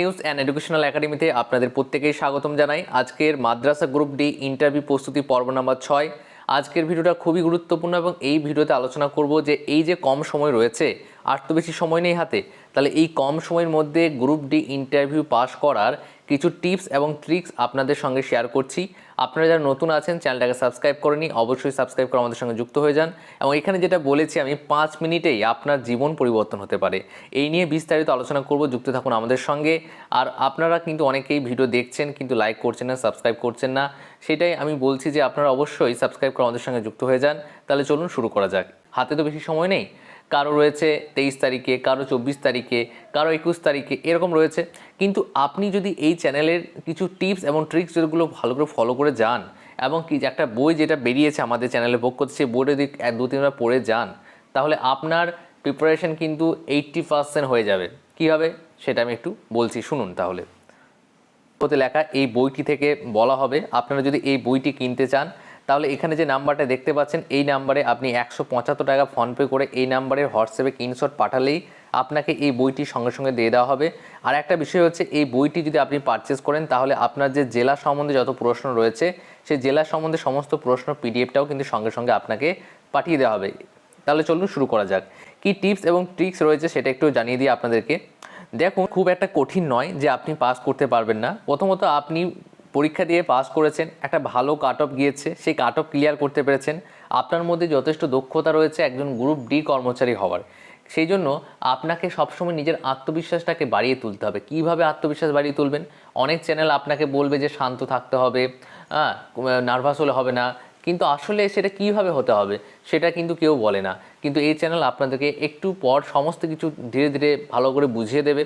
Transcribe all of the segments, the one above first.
News and educational একাডেমিতে আপনাদের প্রত্যেকেই স্বাগতম জানাই। আজকের মাদ্রাসা গ্রুপ ডি ইন্টারভিউ প্রস্তুতি পর্ব নাম্বার ছয়। আজকের ভিডিওটা খুবই গুরুত্বপূর্ণ এবং এই ভিডিওতে আলোচনা করব যে এই যে কম সময় রয়েছে, আর তো বেশি সময় নেই হাতে, তাহলে এই কম সময়ের মধ্যে গ্রুপ ডি ইন্টারভিউ পাস করার কিছু টিপস এবং ট্রিক্স আপনাদের সঙ্গে শেয়ার করছি। আপনারা যারা নতুন আছেন, চ্যানেলটাকে সাবস্ক্রাইব করেনি অবশ্যই সাবস্ক্রাইব করে আমাদের সঙ্গে যুক্ত হয়ে যান। এবং এখানে যেটা বলেছি, আমি পাঁচ মিনিটেই আপনার জীবন পরিবর্তন হতে পারে। এই নিয়ে বিস্তারিত আলোচনা করব, যুক্ত থাকুন আমাদের সঙ্গে। আর আপনারা কিন্তু অনেকেই ভিডিও দেখছেন, কিন্তু লাইক করছেন না সাবস্ক্রাইব করছেন না। সেটাই আমি বলছি যে আপনারা অবশ্যই সাবস্ক্রাইব করে আমাদের সঙ্গে যুক্ত হয়ে যান। তাহলে চলুন শুরু করা যাক। হাতে তো বেশি সময় নেই। কারও রয়েছে তেইশ তারিখে, কারও চব্বিশ তারিখে, কারও একুশ তারিখে, এরকম রয়েছে। কিন্তু আপনি যদি এই চ্যানেলের কিছু টিপস এবং ট্রিক্স যেগুলো ভালো করে ফলো করে যান এবং কি একটা বই যেটা বেরিয়েছে আমাদের চ্যানেলে করতে সেই বইটা যদি এক, দু, তিনবার পড়ে যান, তাহলে আপনার প্রিপারেশন কিন্তু এইট্টি পার্সেন্ট হয়ে যাবে। কী হবে সেটা আমি একটু বলছি। শুনুন তাহলে। হতে লেখা এই বইটি থেকে বলা হবে। আপনারা যদি এই বইটি কিনতে চান তাহলে এখানে যে নাম্বারটা দেখতে পাচ্ছেন, এই নাম্বারে আপনি একশো পঁচাত্তর টাকা ফোনপে করে এই নাম্বারের হোয়াটসঅ্যাপে স্ক্রিনশট পাঠালেই আপনাকে এই বইটি সঙ্গে সঙ্গে দিয়ে দেওয়া হবে। আর একটা বিষয় হচ্ছে, এই বইটি যদি আপনি পারচেস করেন, তাহলে আপনার যে জেলা সম্বন্ধে যত প্রশ্ন রয়েছে, সেই জেলা সম্বন্ধে সমস্ত প্রশ্ন পিডিএফটাও কিন্তু সঙ্গে সঙ্গে আপনাকে পাঠিয়ে দেওয়া হবে। তাহলে চলুন শুরু করা যাক। কি টিপস এবং ট্রিক্স রয়েছে সেটা একটু জানিয়ে দিই আপনাদেরকে। দেখুন, খুব একটা কঠিন নয় যে আপনি পাস করতে পারবেন না। প্রথমত আপনি পরীক্ষা দিয়ে পাস করেছেন, একটা ভালো কাট অফ গিয়েছে, সেই কাট অফ ক্লিয়ার করতে পেরেছেন। আপনার মধ্যে যথেষ্ট দক্ষতা রয়েছে একজন গ্রুপ ডি কর্মচারী হওয়ার। সেই জন্য আপনাকে সবসময় নিজের আত্মবিশ্বাসটাকে বাড়িয়ে তুলতে হবে। কীভাবে আত্মবিশ্বাস বাড়িয়ে তুলবেন? অনেক চ্যানেল আপনাকে বলবে যে শান্ত থাকতে হবে হ্যাঁ নার্ভাস হলে হবে না। কিন্তু আসলে সেটা কীভাবে হতে হবে, সেটা কিন্তু কেউ বলে না। কিন্তু এই চ্যানেল আপনাদেরকে একটু পর সমস্ত কিছু ধীরে ধীরে ভালো করে বুঝিয়ে দেবে।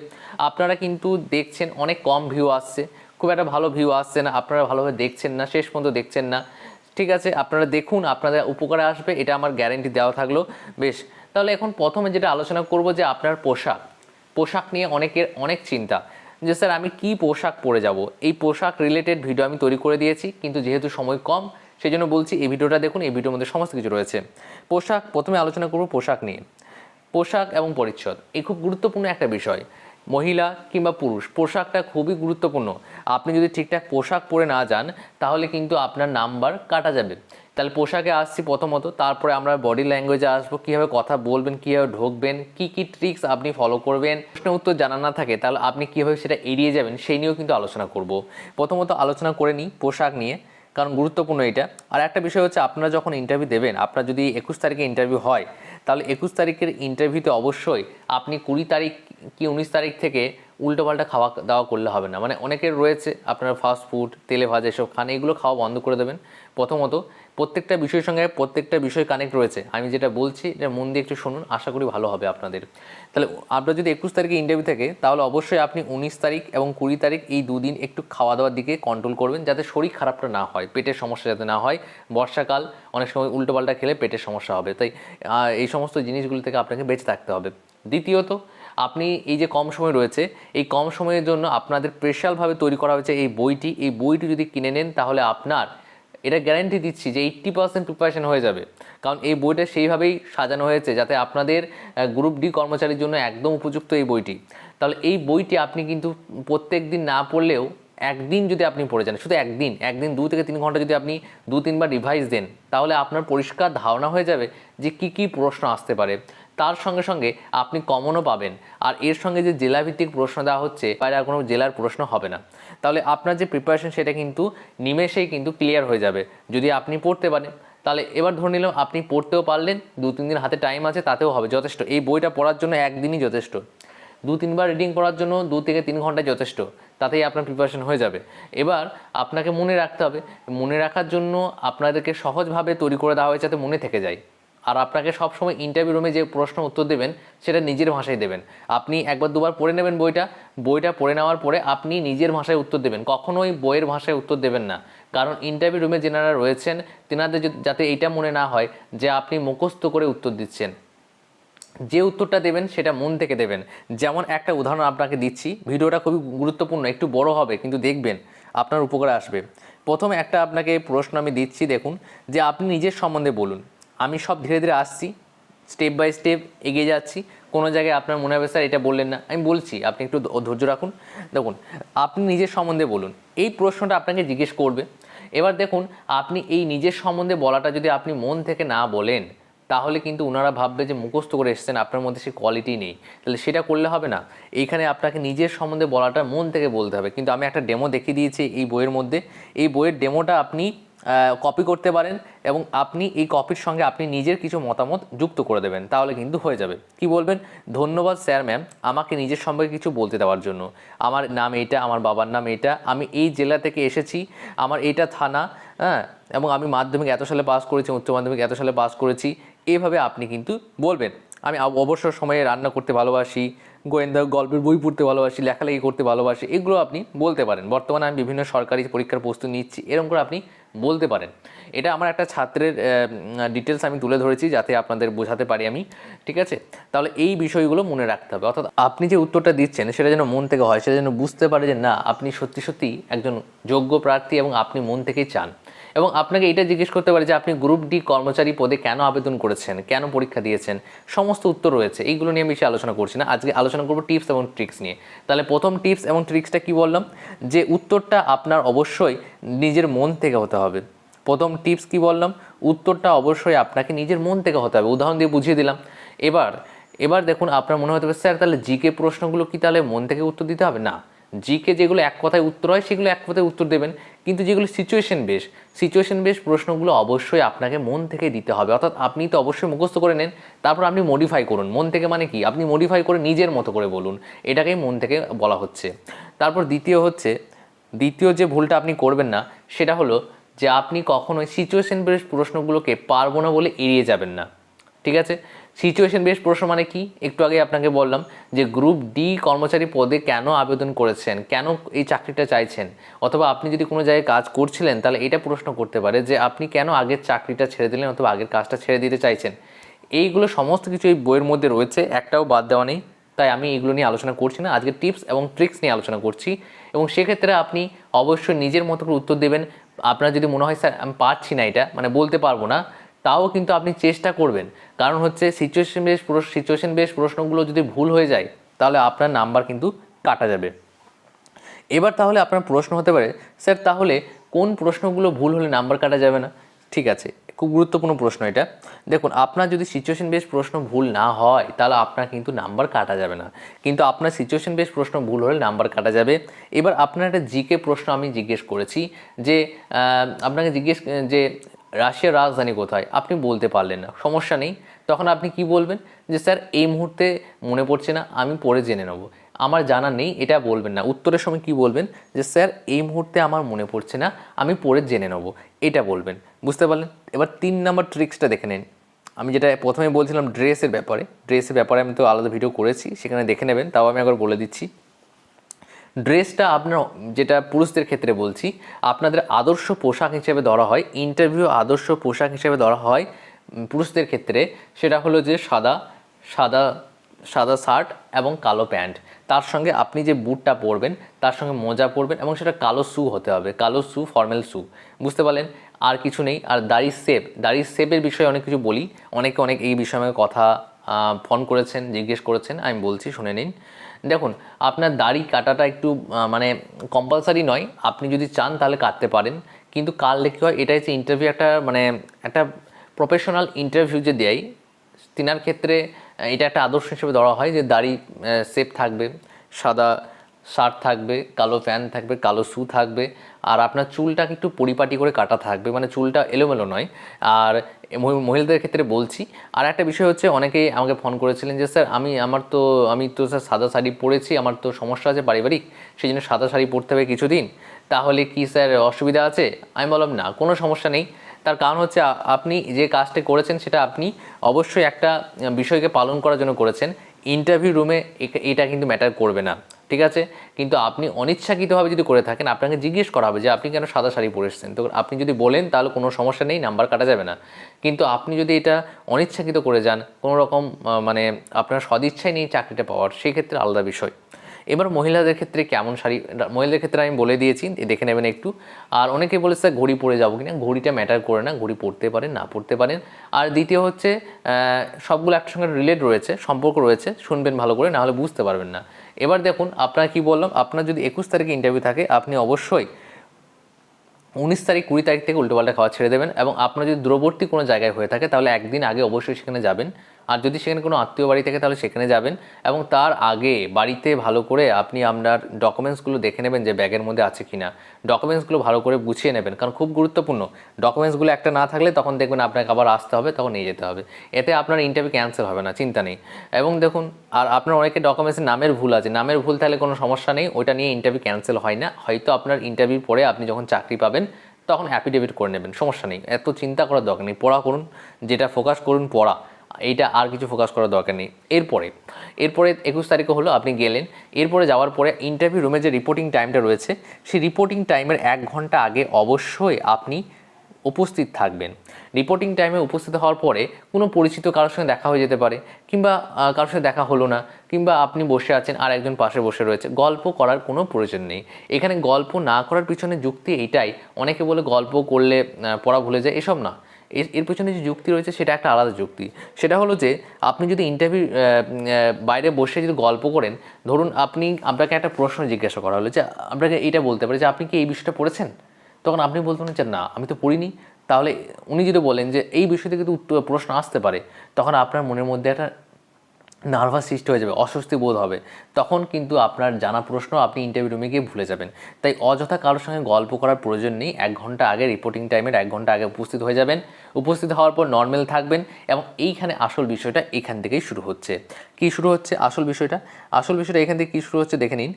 আপনারা কিন্তু দেখছেন অনেক কম ভিউ আসছে। খুব একটা ভালো ভিউ আসছে না, আপনারা ভালোভাবে দেখছেন না, শেষ পর্যন্ত দেখছেন না। ঠিক আছে, আপনারা দেখুন, আপনাদের উপকারে আসবে, এটা আমার গ্যারেন্টি দেওয়া থাকল। বেশ, তাহলে এখন প্রথমে যেটা আলোচনা করব যে আপনার পোশাক। পোশাক নিয়ে অনেকের অনেক চিন্তা। যে স্যার, আমি কি পোশাক পরে যাব? এই পোশাক রিলেটেড ভিডিও আমি তৈরি করে দিয়েছি, কিন্তু যেহেতু সময় কম সেই জন্য বলছি এই ভিডিওটা দেখুন, এই ভিডিওর মধ্যে সমস্ত কিছু রয়েছে। পোশাক, প্রথমে আলোচনা করব পোশাক নিয়ে। পোশাক এবং পরিচ্ছদ, এই খুব গুরুত্বপূর্ণ একটা বিষয়। মহিলা কিংবা পুরুষ, পোশাকটা খুবই গুরুত্বপূর্ণ। আপনি যদি ঠিকঠাক পোশাক পরে না যান, তাহলে কিন্তু আপনার নাম্বার কাটা যাবে। তাহলে পোশাকে আসছি প্রথমত, তারপরে আমরা বডি ল্যাঙ্গুয়েজে আসব, কীভাবে কথা বলবেন, কীভাবে ঢুকবেন, কী কী ট্রিক্স আপনি ফলো করবেন। প্রশ্ন, উত্তর জানা না থাকে, তাহলে আপনি কীভাবে সেটা এড়িয়ে যাবেন, সেই নিয়েও কিন্তু আলোচনা করব। প্রথমত আলোচনা করে নিই পোশাক নিয়ে, কারণ গুরুত্বপূর্ণ এটা। আর একটা বিষয় হচ্ছে, আপনারা যখন ইন্টারভিউ দেবেন, আপনার যদি একুশ তারিখে ইন্টারভিউ হয় তাহলে একুশ তারিখের ইন্টারভিউতে অবশ্যই আপনি কুড়ি তারিখ কি উনিশ তারিখ থেকে উল্টোপাল্টা খাওয়া দাওয়া করলে হবে না। মানে অনেকের রয়েছে, আপনার ফাস্ট ফুড তেলে ভাজা এসব খান, এগুলো খাওয়া বন্ধ করে দেবেন। প্রথমত, প্রত্যেকটা বিষয়ের সঙ্গে প্রত্যেকটা বিষয় কানেক্ট রয়েছে। আমি যেটা বলছি, এটা মন দিয়ে একটু শুনুন, আশা করি ভালো হবে আপনাদের। তাহলে, আপনার যদি একুশ তারিখে ইন্টারভিউ থাকে, তাহলে অবশ্যই আপনি উনিশ তারিখ এবং কুড়ি তারিখ এই দুদিন একটু খাওয়া দাওয়ার দিকে কন্ট্রোল করবেন, যাতে শরীর খারাপটা না হয়, পেটের সমস্যা যাতে না হয়। বর্ষাকাল, অনেক সময় উল্টোপাল্টা খেলে পেটের সমস্যা হবে। তাই এই সমস্ত জিনিসগুলি থেকে আপনাকে বেঁচে থাকতে হবে। দ্বিতীয়ত আপনি এই যে কম সময় রয়েছে, এই কম সময়ের জন্য আপনাদের স্পেশালভাবে তৈরি করা হয়েছে এই বইটি। এই বইটি যদি কিনে নেন, তাহলে আপনার এটা গ্যারান্টি দিচ্ছি যে এইট্টি পার্সেন্ট প্রিপারেশন হয়ে যাবে। কারণ এই বইটা সেইভাবেই সাজানো হয়েছে যাতে আপনাদের গ্রুপ ডি কর্মচারীর জন্য একদম উপযুক্ত এই বইটি। তাহলে এই বইটি আপনি কিন্তু প্রত্যেক দিন না পড়লেও একদিন যদি আপনি পড়ে যান, শুধু একদিন একদিন দু থেকে তিন ঘণ্টা যদি আপনি দু তিনবার রিভাইজ দেন, তাহলে আপনার পরিষ্কার ধারণা হয়ে যাবে যে কি কি প্রশ্ন আসতে পারে। তার সঙ্গে সঙ্গে আপনি কমনও পাবেন। আর এর সঙ্গে যে জেলাভিত্তিক প্রশ্ন দেওয়া হচ্ছে বাইরে আর কোনো জেলার প্রশ্ন হবে না। তাহলে আপনার যে প্রিপারেশন সেটা কিন্তু নিমেষেই কিন্তু ক্লিয়ার হয়ে যাবে। যদি আপনি পড়তে পারেন, তাহলে এবার ধরে নিলাম আপনি পড়তেও পারলেন, দু, তিন দিন হাতে টাইম আছে, তাতেও হবে, যথেষ্ট। এই বইটা পড়ার জন্য একদিনই যথেষ্ট। দু, তিনবার রিডিং করার জন্য দু থেকে তিন ঘণ্টা যথেষ্ট। তাতেই আপনার প্রিপারেশন হয়ে যাবে। এবার আপনাকে মনে রাখতে হবে, মনে রাখার জন্য আপনাদেরকে সহজভাবে তৈরি করে দেওয়া হয়েছে যাতে মনে থেকে যায়। আর আপনাকে সবসময় ইন্টারভিউ রুমে যে প্রশ্ন উত্তর দেবেন, সেটা নিজের ভাষায় দেবেন। আপনি একবার দুবার পড়ে নেবেন বইটা। বইটা পড়ে নেওয়ার পরে আপনি নিজের ভাষায় উত্তর দেবেন। কখনোই বইয়ের ভাষায় উত্তর দেবেন না। কারণ ইন্টারভিউ রুমে যেনারা রয়েছেন, তেনাদের যাতে এইটা মনে না হয় যে আপনি মুখস্থ করে উত্তর দিচ্ছেন। যে উত্তরটা দেবেন, সেটা মন থেকে দেবেন। যেমন একটা উদাহরণ আপনাকে দিচ্ছি। ভিডিওটা খুবই গুরুত্বপূর্ণ, একটু বড় হবে, কিন্তু দেখবেন আপনার উপকারে আসবে। প্রথমে একটা আপনাকে প্রশ্ন আমি দিচ্ছি, দেখুন, যে আপনি নিজের সম্বন্ধে বলুন। আমি সব ধীরে ধীরে আসছি স্টেপ বাই স্টেপ এগিয়ে যাচ্ছি। কোনো জায়গায় আপনার মনে হবে, স্যার, এটা বললেন না। আমি বলছি, আপনি একটু ধৈর্য রাখুন। দেখুন, আপনি নিজের সম্বন্ধে বলুন। এই প্রশ্নটা আপনাকে জিজ্ঞেস করবে। এবার দেখুন, আপনি এই নিজের সম্বন্ধে বলাটা যদি আপনি মন থেকে না বলেন, তাহলে কিন্তু ওনারা ভাববে যে মুখস্থ করে এসেছেন, আপনার মধ্যে সেই কোয়ালিটি নেই। তাহলে সেটা করলে হবে না। এইখানে আপনাকে নিজের সম্বন্ধে বলাটা মন থেকে বলতে হবে। কিন্তু আমি একটা ডেমো দেখিয়ে দিয়েছি এই বইয়ের মধ্যে। এই বইয়ের ডেমোটা আপনি কপি করতে পারেন এবং আপনি এই কপির সঙ্গে আপনি নিজের কিছু মতামত যুক্ত করে দেবেন, তাহলে কিন্তু হয়ে যাবে। কি বলবেন? ধন্যবাদ স্যার ম্যাম আমাকে নিজের সম্পর্কে কিছু বলতে দেওয়ার জন্য। আমার নাম এইটা আমার বাবার নাম এটা, আমি এই জেলা থেকে এসেছি, আমার এইটা থানা হ্যাঁ এবং আমি মাধ্যমিক এত সালে পাস করেছি, উচ্চ মাধ্যমিক এত সালে পাস করেছি, এভাবে আপনি কিন্তু বলবেন। আমি অবসর সময়ে রান্না করতে ভালোবাসি গোয়েন্দা গল্পের বই পড়তে ভালোবাসি, লেখালেখি করতে ভালোবাসি, এগুলো আপনি বলতে পারেন। বর্তমানে আমি বিভিন্ন সরকারি পরীক্ষার প্রস্তুতি নিচ্ছি, এরকম করে আপনি বলতে পারেন। এটা আমার একটা ছাত্রের ডিটেলস আমি তুলে ধরেছি যাতে আপনাদের বোঝাতে পারি আমি, ঠিক আছে? তাহলে এই বিষয়গুলো মনে রাখতে হবে। অর্থাৎ আপনি যে উত্তরটা দিচ্ছেন, সেটা যেন মন থেকে হয়, সেটা যেন বুঝতে পারে যে না, আপনি সত্যি সত্যি একজন যোগ্য প্রার্থী এবং আপনি মন থেকেই চান। এবং আপনাকে এটা জিজ্ঞেস করতে পারে যে আপনি গ্রুপ ডি কর্মচারী পদে কেন আবেদন করেছেন, কেন পরীক্ষা দিয়েছেন, সমস্ত উত্তর রয়েছে। এইগুলো নিয়ে আমি বেশি আলোচনা করছি না। আজকে আলোচনা করব টিপস এবং ট্রিক্স নিয়ে। তাহলে প্রথম টিপস এবং ট্রিক্সটা কি বললাম? যে উত্তরটা আপনার অবশ্যই নিজের মন থেকে হতে হবে। প্রথম টিপস কি বললাম? উত্তরটা অবশ্যই আপনাকে নিজের মন থেকে হতে হবে। উদাহরণ দিয়ে বুঝিয়ে দিলাম। এবার এবার দেখুন, আপনার মনে হতে পারে, স্যার, তাহলে জিকে প্রশ্নগুলো কি তাহলে মন থেকে উত্তর দিতে হবে? না। জিকে যেগুলো এক কথায় উত্তর হয়, সেগুলো এক কথায় উত্তর দেবেন। কিন্তু যেগুলো সিচুয়েশন বেস সিচুয়েশন বেস প্রশ্নগুলো অবশ্যই আপনাকে মন থেকে দিতে হবে। অর্থাৎ আপনি তো অবশ্যই মুখস্থ করে নেন, তারপর আপনি মডিফাই করুন। মন থেকে মানে কি? আপনি মডিফাই করে নিজের মতো করে বলুন। এটাকেই মন থেকে বলা হচ্ছে। তারপর দ্বিতীয় হচ্ছে, দ্বিতীয় যে ভুলটা আপনি করবেন না, সেটা হলো যে আপনি কখনোই সিচুয়েশন বেস প্রশ্নগুলোকে পারব না বলে এড়িয়ে যাবেন না। ঠিক আছে? সিচুয়েশন বেস প্রশ্ন মানে কি? একটু আগে আপনাকে বললাম যে গ্রুপ ডি কর্মচারী পদে কেন আবেদন করেছেন? কেন এই চাকরিটা চাইছেন? অথবা আপনি যদি কোনো জায়গায় কাজ করছিলেন, তাহলে এটা প্রশ্ন করতে পারে যে আপনি কেন আগের চাকরিটা ছেড়ে দিলেন অথবা আগের কাজটা ছেড়ে দিতে চাইছেন? এইগুলো সমস্ত কিছু এই বইয়ের মধ্যে রয়েছে, একটাও বাদ দেওয়া নেই। তাই আমি এগুলো নিয়ে আলোচনা করছি না। আজকে টিপস এবং ট্রিক্স নিয়ে আলোচনা করছি। এবং সেক্ষেত্রে আপনি অবশ্যই নিজের মতো করে উত্তর দেবেন। আপনার যদি মনে হয়, স্যার, আমি পারছি না এটা মানে বলতে পারব না। তাও কিন্তু আপনি চেষ্টা করবেন। কারণ হচ্ছে সিচুয়েশন বেস সিচুয়েশন বেস প্রশ্নগুলো যদি ভুল হয়ে যায়, তাহলে আপনার নাম্বার কিন্তু কাটা যাবে। এবার তাহলে আপনার প্রশ্ন হতে পারে, স্যার, তাহলে কোন প্রশ্নগুলো ভুল হলে নাম্বার কাটা যাবে না? ঠিক আছে, খুব গুরুত্বপূর্ণ প্রশ্ন এটা। দেখুন, আপনার যদি সিচুয়েশন বেস প্রশ্ন ভুল না হয়, তাহলে আপনার কিন্তু নাম্বার কাটা যাবে না। কিন্তু আপনার সিচুয়েশন বেস প্রশ্ন ভুল হলে নাম্বার কাটা যাবে। এবার আপনার একটা জিকে প্রশ্ন আমি জিজ্ঞেস করেছি যে আপনাকে জিজ্ঞেস, যে রাশিয়ার রাজধানী কোথায়? আপনি বলতে পারলেন না। সমস্যা নেই। তখন আপনি কি বলবেন? যে, স্যার, এই মুহূর্তে মনে পড়ছে না, আমি পরে জেনে নেব। আমার জানা নেই, এটা বলবেন না। উত্তরের সময় কি বলবেন? যে, স্যার, এই মুহূর্তে আমার মনে পড়ছে না, আমি পরে জেনে নেব। এটা বলবেন। বুঝতে পারলেন? এবার তিন নম্বর ট্রিক্সটা দেখে নিন। আমি যেটা প্রথমে বলছিলাম ড্রেসের ব্যাপারে। ড্রেসের ব্যাপারে আমি তো আলাদা ভিডিও করেছি, সেখানে দেখে নেবেন, তাও আমি একবার বলে দিচ্ছি। ড্রেসটা আপনার, যেটা পুরুষদের ক্ষেত্রে বলছি, আপনাদের আদর্শ পোশাক হিসেবে ধরা হয় ইন্টারভিউ আদর্শ পোশাক হিসেবে ধরা হয় পুরুষদের ক্ষেত্রে, সেটা হলো যে সাদা সাদা সাদা শার্ট এবং কালো প্যান্ট। তার সঙ্গে আপনি যে বুটটা পরবেন, তার সঙ্গে মোজা পরবেন এবং সেটা কালো শ্যু হতে হবে, কালো শ্যু ফর্মাল শ্যু বুঝতে পারলেন? আর কিছু নেই। আর দাড়ির শেপ দাড়ির শেপের বিষয়ে অনেক কিছু বলি। অনেকে, অনেক এই বিষয়ে কথা ফোন করেছেন, জিজ্ঞেস করেছেন, আমি বলছি, শুনে নিন। দেখুন, আপনার দাড়ি কাটাটা একটু মানে কম্পালসারি নয়। আপনি যদি চান তাহলে কাটতে পারেন। কিন্তু কাটলে কী হয় এটা হচ্ছে ইন্টারভিউ একটা মানে একটা প্রফেশনাল ইন্টারভিউ যে দেয়, তিনার ক্ষেত্রে এটা একটা আদর্শ হিসেবে ধরা হয় যে দাড়ি সেফ থাকবে, সাদা শার্ট থাকবে, কালো প্যান্ট থাকবে, কালো শ্যু থাকবে, আর আপনার চুলটাকে একটু পরিপাটি করে কাটা থাকবে মানে চুলটা এলোমেলো নয়। আর মহিলাদের ক্ষেত্রে বলছি, আর একটা বিষয় হচ্ছে, অনেকেই আমাকে ফোন করেছিলেন যে, স্যার, আমি, আমার তো, আমি তো, স্যার, সাদা শাড়ি পরেছি, আমার তো সমস্যা আছে পারিবারিক, সেই জন্য সাদা শাড়ি পরতে হবে কিছুদিন। তাহলে কি, স্যার, অসুবিধা আছে? আমি বললাম, না, কোনো সমস্যা নেই। তার কারণ হচ্ছে আপনি যে কাজটা করেছেন, সেটা আপনি অবশ্যই একটা বিষয়কে পালন করার জন্য করেছেন। ইন্টারভিউ রুমে এটা কিন্তু ম্যাটার করবে না। ঠিক আছে? কিন্তু আপনি অনিচ্ছাকৃতভাবে যদি করে থাকেন, আপনাকে জিজ্ঞেস করা হবে যে আপনি কেন সাদা শাড়ি পরে এসেছেন? তো আপনি যদি বলেন, তাহলে কোনো সমস্যা নেই, নাম্বার কাটা যাবে না। কিন্তু আপনি যদি এটা অনিচ্ছাকৃত করে যান, কোনো রকম মানে আপনার সদিচ্ছাই নেই চাকরিটা পাওয়ার, সেই ক্ষেত্রে আলাদা বিষয়। এবার মহিলাদের ক্ষেত্রে কেমন শাড়ি? মহিলাদের ক্ষেত্রে আমি বলে দিয়েছি দেখে নেবেন একটু। আর অনেকে বলেছে ঘড়ি পরে যাব কিনা? ঘড়িটা ম্যাটার করে না, ঘড়ি পরতে পারেন, না পরতে পারেন। আর দ্বিতীয় হচ্ছে সবগুলো একটা সঙ্গে রিলেট রয়েছে, সম্পর্ক রয়েছে, শুনবেন ভালো করে, না হলে বুঝতে পারবেন না। এবার দেখুন, আপনার কি বললাম? আপনার যদি একুশ তারিখে ইন্টারভিউ থাকে, আপনি অবশ্যই উনিশ তারিখ, কুড়ি তারিখ থেকে উল্টোপাল্টা খাওয়া ছেড়ে দেবেন এবং আপনার যদি দূরবর্তী কোনো জায়গায় হয়ে থাকে, তাহলে একদিন আগে অবশ্যই সেখানে যাবেন। আর যদি সেখানে কোনো আত্মীয় বাড়ি থাকে তাহলে সেখানে যাবেন এবং তার আগে বাড়িতে ভালো করে আপনি আপনার ডকুমেন্টসগুলো দেখে নেবেন যে ব্যাগের মধ্যে আছে কি না ডকুমেন্টসগুলো ভালো করে গুছিয়ে নেবেন, কারণ খুব গুরুত্বপূর্ণ। ডকুমেন্টসগুলো একটা না থাকলে তখন দেখবেন আপনাকে আবার আসতে হবে, তখন নিয়ে যেতে হবে। এতে আপনার ইন্টারভিউ ক্যান্সেল হবে না, চিন্তা নেই। এবং দেখুন, আর আপনার অনেকে ডকুমেন্টসের নামের ভুল আছে। নামের ভুল তাহলে কোনো সমস্যা নেই, ওইটা নিয়ে ইন্টারভিউ ক্যান্সেল হয় না। হয়তো আপনার ইন্টারভিউ পরে আপনি যখন চাকরি পাবেন, তখন অ্যাফিডেভিট করে নেবেন, সমস্যা নেই। এত চিন্তা করার দরকার নেই। পড়া করুন, যেটা ফোকাস করুন, পড়া। এইটা আর কিছু ফোকাস করার দরকার নেই। এরপরে এরপরে একুশ তারিখে হলো আপনি গেলেন, এরপরে যাওয়ার পরে ইন্টারভিউ রুমে যে রিপোর্টিং টাইমটা রয়েছে, সেই রিপোর্টিং টাইমের এক ঘণ্টা আগে অবশ্যই আপনি উপস্থিত থাকবেন। রিপোর্টিং টাইমে উপস্থিত হওয়ার পরে কোনো পরিচিত কারোর সঙ্গে দেখা হয়ে যেতে পারে, কিংবা কারোর সাথে দেখা হলো না, কিংবা আপনি বসে আছেন আর একজন পাশে বসে রয়েছে। গল্প করার কোনো প্রয়োজন নেই। এখানে গল্প না করার পিছনে যুক্তি এটাই অনেকে বলে গল্প করলে পড়া ভুলে যায়, এসব না। এর এর পেছনে যে যুক্তি রয়েছে সেটা একটা আলাদা যুক্তি। সেটা হলো যে আপনি যদি ইন্টারভিউ বাইরে বসে যদি গল্প করেন, ধরুন আপনি, আপনাকে একটা প্রশ্ন জিজ্ঞাসা করা হলো যে, আপনাকে এইটা বলতে পারে যে, আপনি কি এই বিষয়টা পড়েছেন? তখন আপনি বলতেন যে, না, আমি তো পড়িনি। তাহলে উনি যদি বলেন যে, এই বিষয় থেকে কিন্তু প্রশ্ন আসতে পারে। তখন আপনার মনের মধ্যে একটা নার্ভাস সৃষ্টি হয়ে যাবে, অস্বস্তি বোধ হবে। তখন কিন্তু আপনার জানা প্রশ্ন আপনি ইন্টারভিউ রুমে গিয়ে ভুলে যাবেন। তাই অযথা কারোর সঙ্গে গল্প করার প্রয়োজন নেই। এক ঘণ্টা আগে রিপোর্টিং টাইমের এক ঘণ্টা আগে উপস্থিত হয়ে যাবেন। উপস্থিত হওয়ার পর নর্মাল থাকবেন এবং এইখানে আসল বিষয়টা এখান থেকেই শুরু হচ্ছে। কি শুরু হচ্ছে আসল বিষয়টা? আসল বিষয়টা এখান থেকে কী শুরু হচ্ছে দেখে নিন।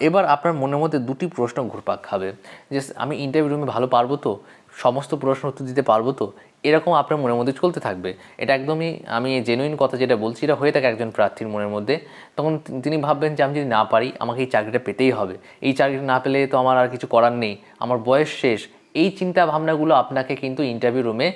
এবার আপনার মনের মধ্যে দুটি প্রশ্ন ঘুরপাক খাবে। যে, আমি ইন্টারভিউ রুমে ভালো পারব তো? সমস্ত প্রশ্ন উত্তর দিতে পারব তো? এরকম আপনার মনের মধ্যে চলতে থাকবে। এটা একদমই আমি জেনুইন কথা যেটা বলছি, এটা হয়ে থাকে একজন প্রার্থীর মনের মধ্যে। তখন তিনি ভাববেন যে আমি যদি না পারি, আমাকে এই চাকরিটা পেতেই হবে। এই চাকরিটা না পেলে তো আমার আর কিছু করার নেই। আমার বয়স শেষ এই চিন্তা ভাবনাগুলো আপনাকে কিন্তু ইন্টারভিউ রুমে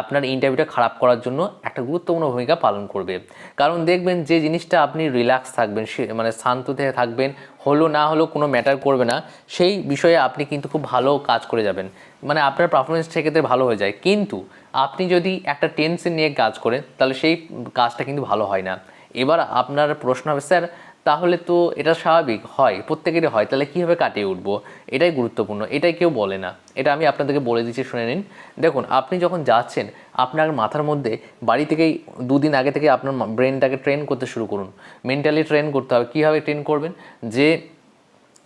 আপনার ইন্টারভিউটা খারাপ করার জন্য একটা গুরুত্বপূর্ণ ভূমিকা পালন করবে। কারণ দেখবেন যে জিনিসটা আপনি রিল্যাক্স থাকবেন মানে শান্ত থেকে থাকবেন, হলো না হলো কোনো ম্যাটার করবে না, সেই বিষয়ে আপনি কিন্তু খুব ভালো কাজ করে যাবেন। মানে আপনার পারফরমেন্স সেক্ষেত্রে ভালো হয়ে যায়। কিন্তু আপনি যদি একটা টেনশন নিয়ে কাজ করেন, তাহলে সেই কাজটা কিন্তু ভালো হয় না। এবার আপনার প্রশ্ন হবে, স্যার তাহলে তো এটা স্বাভাবিক, হয়, প্রত্যেকেরই হয়। তাহলে কীভাবে কাটিয়ে উঠবো? এটাই গুরুত্বপূর্ণ, এটাই কেউ বলে না। এটা আমি আপনাদেরকে বলে দিচ্ছি, শুনে নিন। দেখুন, আপনি যখন যাচ্ছেন, আপনার মাথার মধ্যে বাড়ি থেকেই দুদিন আগে থেকে আপনার ব্রেনটাকে ট্রেন করতে শুরু করুন। মেন্টালি ট্রেন করতে হবে। কীভাবে ট্রেন করবেন? যে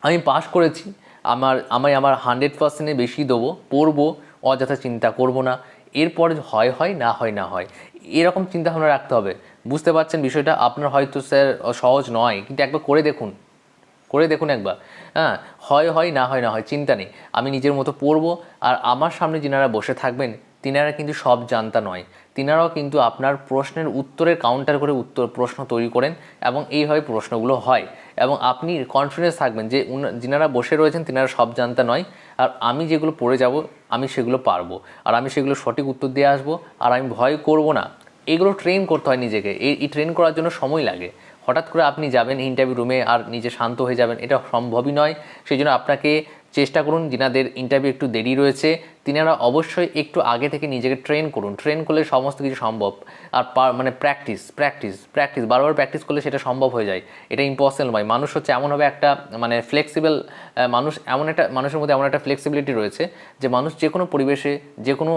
আমি পাস করেছি, আমার, আমি আমার হান্ড্রেড পার্সেন্টে বেশি দেবো, পড়ব, অযথা চিন্তা করব না। এরপর হয় হয়, না হয় না হয়। এরকম চিন্তা ভাবনা রাখতে হবে। বুঝতে পারছেন বিষয়টা? আপনার হয়তো স্যার সহজ নয়, কিন্তু একবার করে দেখুন। করে দেখুন একবার। হ্যাঁ হয় হয়, না হয় না হয়, চিন্তা নেই। আমি নিজের মতো পড়ব, আর আমার সামনে যিনারা বসে থাকবেন, তিনারা কিন্তু সব জানতা নয়। তিনারাও কিন্তু আপনার প্রশ্নের উত্তরের কাউন্টার করে উত্তর, প্রশ্ন তৈরি করেন, এবং এইভাবে প্রশ্নগুলো হয়। এবং আপনি কনফিডেন্স থাকবেন যে যিনারা বসে রয়েছেন, তিনারা সব জানতা নয়। আর আমি যেগুলো পড়ে যাব, আমি সেগুলো পারব। আর আমি সেগুলো সঠিক উত্তর দিয়ে আসব, আর আমি ভয় করব না। এগুলো ট্রেন করতে হয় নিজেকে। এই ট্রেন করার জন্য সময় লাগে। হঠাৎ করে আপনি যাবেন ইন্টারভিউ রুমে আর নিজে শান্ত হয়ে যাবেন। এটা সম্ভবই নয়। সেই জন্য আপনাকে চেষ্টা করুন, যিনাদের ইন্টারভিউ একটু দেরি রয়েছে, তিনারা অবশ্যই একটু আগে থেকে নিজেকে ট্রেন করুন। ট্রেন করলে সমস্ত কিছু সম্ভব। আর মানে প্র্যাকটিস প্র্যাকটিস প্র্যাকটিস বারবার প্র্যাকটিস করলে সেটা সম্ভব হয়ে যায়। এটা ইম্পসিবল নয়। মানুষ হচ্ছে এমনভাবে একটা মানে ফ্লেক্সিবল মানুষ এমন একটা, মানুষের মধ্যে এমন একটা ফ্লেক্সিবিলিটি রয়েছে যে মানুষ যে কোনো পরিবেশে যে কোনো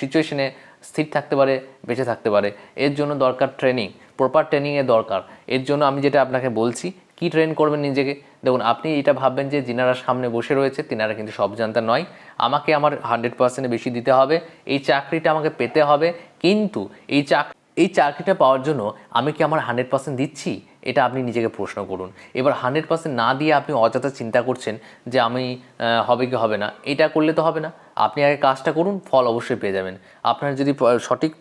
সিচুয়েশনে স্থির থাকতে পারে, বেঁচে থাকতে পারে। এর জন্য দরকার ট্রেনিং প্রপার ট্রেনিংয়ের দরকার। এর জন্য আমি যেটা আপনাকে বলছি, কি ট্রেন করবেন নিজেকে? দেখুন, আপনি এটা ভাববেন যে যিনারা সামনে বসে রয়েছে, তিনারা কিন্তু সব জানতা নয়। আমাকে আমার হান্ড্রেড পার্সেন্টে বেশি দিতে হবে, এই চাকরিটা আমাকে পেতে হবে। কিন্তু এই চাক, এই চাকরিটা পাওয়ার জন্য আমি কি আমার হান্ড্রেড পার্সেন্ট দিচ্ছি? এটা আপনি নিজেকে প্রশ্ন করুন। এবার হান্ড্রেড পার্সেন্ট না দিয়ে আপনি অযথা চিন্তা করছেন যে আমি হবে কি হবে না? এটা করলে তো হবে না। আপনি আগে কাজটা করুন, ফল অবশ্যই পেয়ে যাবেন। আপনার যদি সঠিক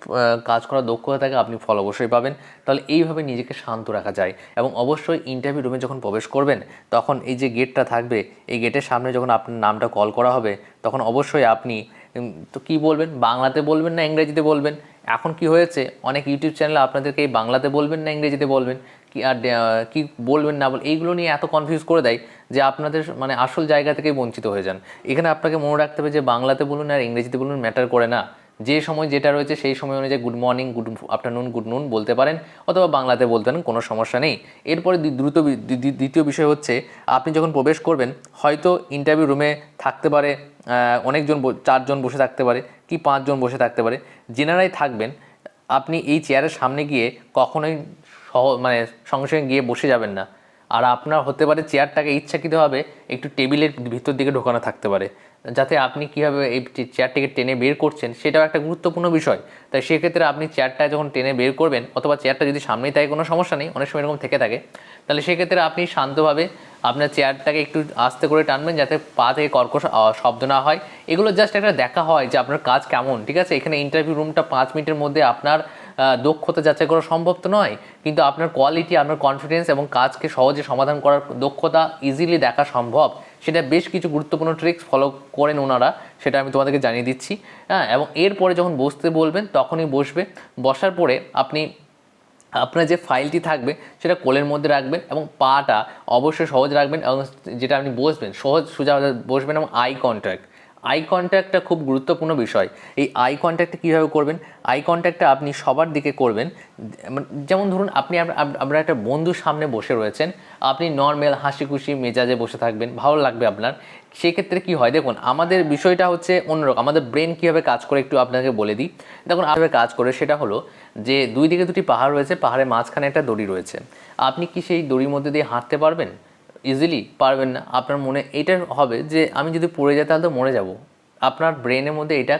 কাজ করার দক্ষতা থাকে, আপনি ফল অবশ্যই পাবেন। তাহলে এইভাবে নিজেকে শান্ত রাখা যায় এবং অবশ্যই ইন্টারভিউ রুমে যখন প্রবেশ করবেন, তখন এই যে গেটটা থাকবে, এই গেটের সামনে যখন আপনার নামটা কল করা হবে, তখন অবশ্যই আপনি তো কি বলবেন? বাংলাতে বলবেন না ইংরেজিতে বলবেন? এখন কি হয়েছে? অনেক ইউটিউব চ্যানেলে আপনাদেরকে এই বাংলাতে বলবেন না ইংরেজিতে বলবেন? কি আর আহ, কি বলবেন না বল এইগুলো নিয়ে এত কনফিউজ করে দেয় যে আপনাদের মানে আসল জায়গা থেকেই বঞ্চিত হয়ে যান। এখানে আপনাকে মনে রাখতে হবে যে বাংলাতে বলুন আর ইংরেজিতে বলুন ম্যাটার করে না। যে সময় যেটা রয়েছে সেই সময় অনুযায়ী good morning good afternoon good noon বলতে পারেন অথবা বাংলাতে বলতে পারেন কোনো সমস্যা নেই। এরপরে দ্রুত দ্বিতীয় বিষয় হচ্ছে আপনি যখন প্রবেশ করবেন হয়তো ইন্টারভিউ রুমে থাকতে পারে অনেকজন চারজন বসে থাকতে পারে কি পাঁচজন বসে থাকতে পারে। যেনারাই থাকবেন আপনি এই চেয়ারের সামনে গিয়ে কখনোই সহ মানে সঙ্গে সঙ্গে গিয়ে বসে যাবেন না। আর আপনার হতে পারে চেয়ারটাকে ইচ্ছাকৃতভাবে একটু টেবিলের ভিতর দিকে ঢোকানো থাকতে পারে। যাতে আপনি কীভাবে এই চেয়ারটিকে টেনে বের করছেন, সেটাও একটা গুরুত্বপূর্ণ বিষয়। তাই সেক্ষেত্রে আপনি চেয়ারটা যখন টেনে বের করবেন, অথবা চেয়ারটা যদি সামনেই থাকে, কোনো সমস্যা নেই, অনেক সময় এরকম থেকে থাকে, তাহলে সেক্ষেত্রে আপনি শান্তভাবে আপনার চেয়ারটাকে একটু আস্তে করে টানবেন, যাতে পা থেকে কর্কশ শব্দ না হয়। এগুলো জাস্ট একটা দেখা হয় যে আপনার কাজ কেমন, ঠিক আছে? এখানে ইন্টারভিউ রুমটা পাঁচ মিনিটের মধ্যে আপনার দক্ষতা যাচাই করা সম্ভব তো নয়, কিন্তু আপনার কোয়ালিটি আপনার কনফিডেন্স এবং কাজকে সহজে সমাধান করার দক্ষতা ইজিলি দেখা সম্ভব। সেটা বেশ কিছু গুরুত্বপূর্ণ ট্রিক্স ফলো করেন ওনারা, সেটা আমি তোমাদেরকে জানিয়ে দিচ্ছি। হ্যাঁ এবং এরপরে যখন বসতে বলবেন, তখনই বসবে। বসার পরে আপনি আপনার যে ফাইলটি থাকবে, সেটা কোলের মধ্যে রাখবেন এবং পাটা অবশ্যই সহজ রাখবেন এবং যেটা আপনি বসবেন, সহজ সোজা বসবেন এবং আই কন্ট্যাক্ট আই কন্ট্যাক্টটা খুব গুরুত্বপূর্ণ বিষয়। এই আই কন্ট্যাক্টটা কীভাবে করবেন? আই কন্ট্যাক্টটা আপনি সবার দিকে করবেন। মানে যেমন ধরুন, আপনি আপ- আপ- আপনার একটা বন্ধুর সামনে বসে রয়েছেন। আপনি নর্মাল হাসি খুশি মেজাজে বসে থাকবেন, ভালো লাগবে আপনার। সেক্ষেত্রে কি হয়? দেখুন, আমাদের বিষয়টা হচ্ছে অন্যরকম। আমাদের ব্রেন কীভাবে কাজ করে একটু আপনাকে বলে দিই। দেখুন কীভাবে কাজ করে সেটা হলো যে, দুই দিকে দুটি পাহাড় রয়েছে, পাহাড়ের মাঝখানে একটা দড়ি রয়েছে। আপনি কি সেই দড়ির মধ্যে দিয়ে হাঁটতে পারবেন? ইজিলি পারবেন না। আপনার মনে এটা হবে যে, আমি যদি পড়ে যাই তাহলে তো মরে যাব। আপনার ব্রেনের মধ্যে এটা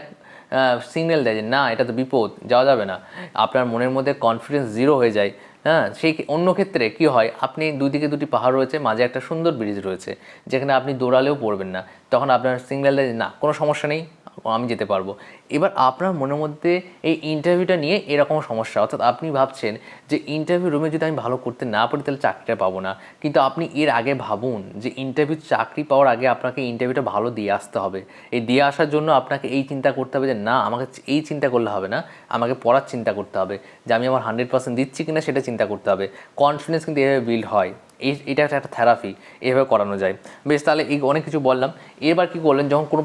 সিগন্যাল দেয় যে, না, এটা তো বিপদ, যাওয়া যাবে না। আপনার মনের মধ্যে কনফিডেন্স জিরো হয়ে যায়। হ্যাঁ সেই অন্য ক্ষেত্রে কি হয়, আপনি দুদিকে দুটি পাহাড় রয়েছে, মাঝে একটা সুন্দর ব্রিজ রয়েছে, যেখানে আপনি দৌড়ালেও পড়বেন না। তখন আপনার সিগন্যাল দেয় না, কোনো সমস্যা নেই। আমি যেতে পারব। এবার আপনার মনের মধ্যে এই ইন্টারভিউটা নিয়ে এরকম সমস্যা, অর্থাৎ আপনি ভাবছেন যে ইন্টারভিউ রুমে যদি আমি ভালো করতে না পারি, তাহলে চাকরিটা পাবো না। কিন্তু আপনি এর আগে ভাবুন যে ইন্টারভিউ চাকরি পাওয়ার আগে আপনাকে ইন্টারভিউটা ভালো দিয়ে আসতে হবে। এই দিয়ে আসার জন্য আপনাকে এই চিন্তা করতে হবে যে, না, আমাকে এই চিন্তা করলে হবে না। আমাকে পড়ার চিন্তা করতে হবে। যে আমি আমার হান্ড্রেড পার্সেন্ট দিচ্ছি কিনা, সেটা চিন্তা করতে হবে। কনফিডেন্স কিন্তু এভাবে বিল্ড হয়। এই এটা একটা থেরাপি এভাবে করানো যায়। বেশ, তাহলে এই অনেক কিছু বললাম। এবার কি করলেন, যখন কোনো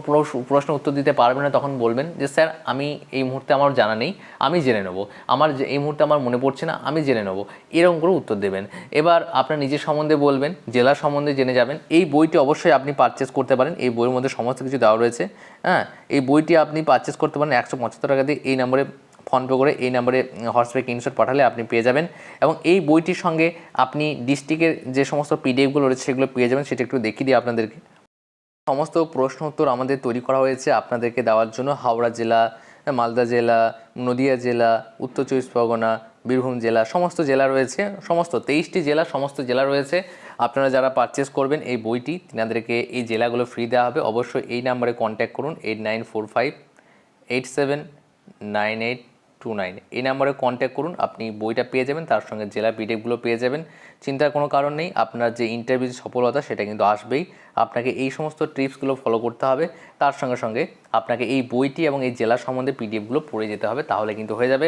প্রশ্ন- উত্তর দিতে পারবেন না, তখন বলবেন যে, স্যার, আমি এই মুহূর্তে আমার জানা নেই, আমি জেনে নেব। আমার যে, এই মুহূর্তে আমার মনে পড়ছে না, আমি জেনে নেব। এরকম করে উত্তর দেবেন। এবার আপনার নিজের সম্বন্ধে বলবেন জেলা সম্বন্ধে জেনে যাবেন। এই বইটি অবশ্যই আপনি পারচেস করতে পারেন। এই বইয়ের মধ্যে সমস্ত কিছু দেওয়া রয়েছে। হ্যাঁ এই বইটি আপনি পারচেস করতে পারেন একশো পঁচাত্তর টাকা দিয়ে। এই নম্বরে ফোনপে করে এই নাম্বারে হোয়াটসঅ্যাপে স্ক্রিনশট পাঠালে আপনি পেয়ে যাবেন। এবং এই বইটির সঙ্গে আপনি ডিস্ট্রিক্টের যে সমস্ত পিডিএফগুলো রয়েছে সেগুলো পেয়ে যাবেন, সেটা একটু দেখিয়ে দিই আপনাদেরকে। সমস্ত প্রশ্ন উত্তর আমাদের তৈরি করা হয়েছে আপনাদেরকে দেওয়ার জন্য। হাওড়া জেলা, মালদা জেলা, নদিয়া জেলা, উত্তর চব্বিশ পরগনা, বীরভূম জেলা, সমস্ত জেলা রয়েছে। সমস্ত তেইশটি জেলা, সমস্ত জেলা রয়েছে। আপনারা যারা পারচেস করবেন এই বইটি, তিনাদেরকে এই জেলাগুলো ফ্রি দেওয়া হবে। অবশ্যই এই নাম্বারে কন্ট্যাক্ট করুন eight nine four five eight seven nine eight two nine এই নাম্বারে কন্ট্যাক্ট করুন, আপনি বইটা পেয়ে যাবেন, তার সঙ্গে জেলা পিডিএফগুলো পেয়ে যাবেন। চিন্তার কোনো কারণ নেই, আপনার যে ইন্টারভিউ সফলতা সেটা কিন্তু আসবেই। আপনাকে এই সমস্ত টিপসগুলো ফলো করতে হবে, তার সঙ্গে সঙ্গে আপনাকে এই বইটি এবং এই জেলা সম্বন্ধে পিডিএফগুলো পড়ে যেতে হবে, তাহলে কিন্তু হয়ে যাবে।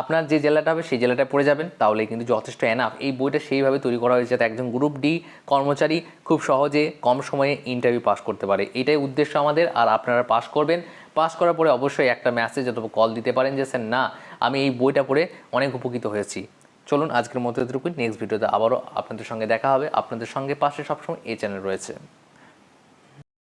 আপনার যে জেলাটা হবে, সেই জেলাটা পড়ে যাবেন, তাহলে কিন্তু যথেষ্ট এনাফ এই বইটা সেইভাবে তৈরি করা হয়েছে যাতে একজন গ্রুপ ডি কর্মচারী খুব সহজে কম সময়ে ইন্টারভিউ পাস করতে পারে। এটাই উদ্দেশ্য আমাদের, আর আপনারা পাস করবেন। পাস করার পরে অবশ্যই একটা মেসেজ অথবা কল দিতে পারেন যে, স্যার, না, আমি এই বইটা পড়ে অনেক উপকৃত হয়েছি। চলুন আজকের মতো এতটুকুই। নেক্সট ভিডিওতে আবারও আপনাদের সঙ্গে দেখা হবে। আপনাদের সঙ্গে পাশে সবসময় এই চ্যানেল রয়েছে।